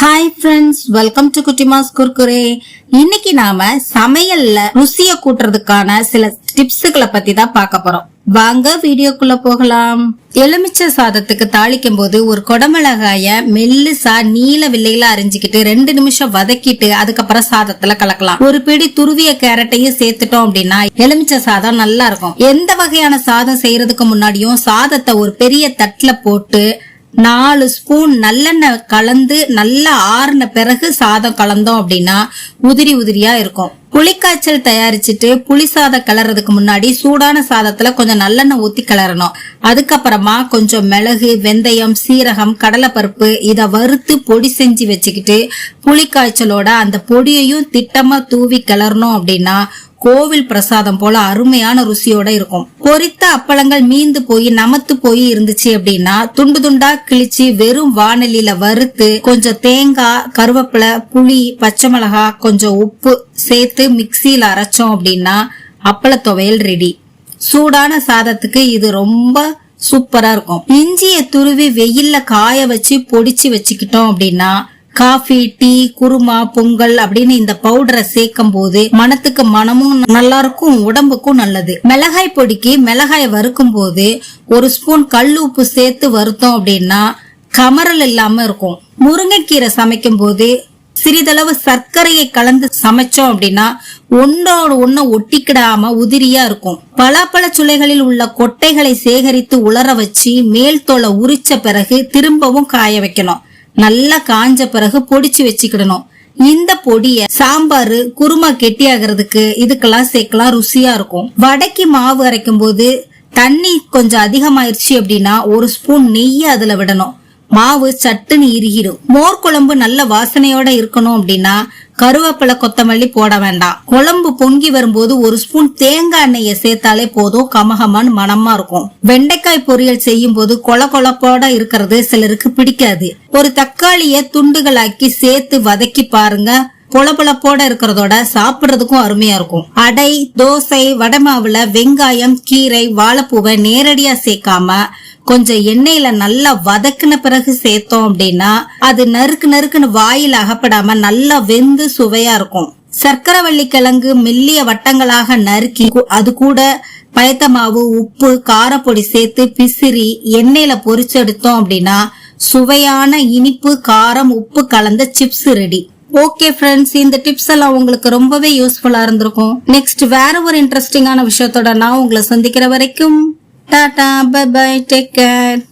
Hi friends welcome to Kuttimas Kurkure இன்னைக்கு நாம சமையல்ல ருசிய கூட்டுறதுக்கான சில டிப்ஸுகளை பத்தி தான் பார்க்க போறோம். வாங்க வீடியோக்குள்ள போகலாம். எலுமிச்சை சாதத்துக்கு தாளிக்கும் போது ஒரு கொடமிளகாய மெல்லுசா நீல வில்லையில அரிஞ்சுக்கிட்டு ரெண்டு நிமிஷம் வதக்கிட்டு அதுக்கப்புறம் சாதத்துல கலக்கலாம். ஒரு பிடி துருவிய கேரட்டையும் சேர்த்துட்டோம் அப்படின்னா எலுமிச்சை சாதம் நல்லா இருக்கும். எந்த வகையான சாதம் செய்யறதுக்கு முன்னாடியும் சாதத்தை ஒரு பெரிய தட்டுல போட்டு நாலு ஸ்பூன் நல்லெண்ணெய் கலந்து நல்லா ஆறுன பிறகு சாதம் கலந்தோம் அப்படின்னா உதிரி உதிரியா இருக்கும். புளிக்காய்ச்சல் தயாரிச்சுட்டு புளி சாதம் கிளறதுக்கு முன்னாடி சூடான சாதத்துல கொஞ்சம் நல்லெண்ணெய் ஊத்தி கிளறணும். அதுக்கப்புறமா கொஞ்சம் மிளகு வெந்தயம் சீரகம் கடலைப்பருப்பு இத வறுத்து பொடி செஞ்சு வச்சுக்கிட்டு புளிக்காய்ச்சலோட அந்த பொடியையும் திட்டமா தூவி கிளறணும் அப்படின்னா கோவில் பிரசாதம் போல அருமையான ருசியோட இருக்கும். பொரித்த அப்பளங்கள் மீந்து போய் நமத்து போய் இருந்துச்சு அப்படின்னா துண்டு துண்டா கிழிச்சு வெறும் வானலியில வறுத்து கொஞ்சம் தேங்காய் கருவேப்பிலை புளி பச்சை மிளகாய் கொஞ்சம் உப்பு சேர்த்து மிக்சியில அரைச்சோம் அப்படின்னா அப்பள துவையல் ரெடி சூடான சாதத்துக்கு இது ரொம்ப சூப்பரா இருக்கும். இஞ்சிய துருவி வெயில்ல காய வச்சு பொடிச்சு வச்சுக்கிட்டோம் அப்படின்னா காஃபி டீ குருமா பொங்கல் அப்படின்னு இந்த பவுடரை சேர்க்கும் போது மனத்துக்கு மனமும் நல்லா இருக்கும் உடம்புக்கும் நல்லது. மிளகாய் பொடிக்கு மிளகாய் வறுக்கும் போது ஒரு ஸ்பூன் கல் உப்பு சேர்த்து வறுத்தோம் அப்படின்னா கமரல் இல்லாம இருக்கும். முருங்கைக்கீரை சமைக்கும் போது சிறிதளவு சர்க்கரையை கலந்து சமைச்சோம் அப்படின்னா ஒன்றோடு ஒன்ன ஒட்டிக்கிடாம உதிரியா இருக்கும். பலாப்பழ சுளைகளில் உள்ள கொட்டைகளை சேகரித்து உலர வச்சு மேல் தோலை உரிச்ச பிறகு திரும்பவும் காய வைக்கணும். நல்லா காஞ்ச பிறகு பொடிச்சு வச்சுக்கிடணும். இந்த பொடிய சாம்பார் குருமா கெட்டியாகிறதுக்கு இதுக்கெல்லாம் சேர்க்கலாம் ருசியா இருக்கும். வடக்கி மாவு அரைக்கும் போது தண்ணி கொஞ்சம் அதிகமாயிருச்சு அப்படின்னா ஒரு ஸ்பூன் நெய்ய அதுல விடணும். மாவு சட்டுன்னு இறுகிடும். மோர் குழம்பு நல்ல வாசனையோட இருக்கணும் அப்படின்னா கருவேப்பிலை கொத்தமல்லி போட வேண்டாம். குழம்பு பொங்கி வரும்போது ஒரு ஸ்பூன் தேங்காய் எண்ணெயை சேர்த்தாலே போதும். கமகமான் மனமா இருக்கும். வெண்டைக்காய் பொரியல் செய்யும் போது கொல கொலப்போட இருக்கிறது சிலருக்கு பிடிக்காது. ஒரு தக்காளிய துண்டுகளாக்கி சேர்த்து வதக்கி பாருங்க. பொலபொலப்போட இருக்கிறதோட சாப்பிடுறதுக்கும் அருமையா இருக்கும். அடை தோசை வடமாவுல வெங்காயம் கீரை வாழைப்பூவை நேரடியா சேர்க்காம கொஞ்சம் எண்ணெயில நல்லா வதக்குன பிறகு சேர்த்தோம் அப்படின்னா அது நறுக்கு நறுக்குன்னு வாயில் அகப்படாம நல்லா வெந்து சுவையா இருக்கும். சர்க்கரவள்ளி கிழங்கு மெல்லிய வட்டங்களாக நறுக்கி அது கூட பயத்த மாவு உப்பு காரப்பொடி சேர்த்து பிசிறி எண்ணெயில பொரிச்சு எடுத்தோம் அப்படின்னா சுவையான இனிப்பு காரம் உப்பு கலந்த சிப்ஸ் ரெடி ஓகே ஃப்ரெண்ட்ஸ் இந்த டிப்ஸ் எல்லாம் உங்களுக்கு ரொம்பவே யூஸ்ஃபுல்லா இருந்திருக்கும். நெக்ஸ்ட் வேற ஒரு இன்ட்ரெஸ்டிங்கான விஷயத்தோட நான் உங்களை சந்திக்கிற வரைக்கும் Tata, bye bye, take care.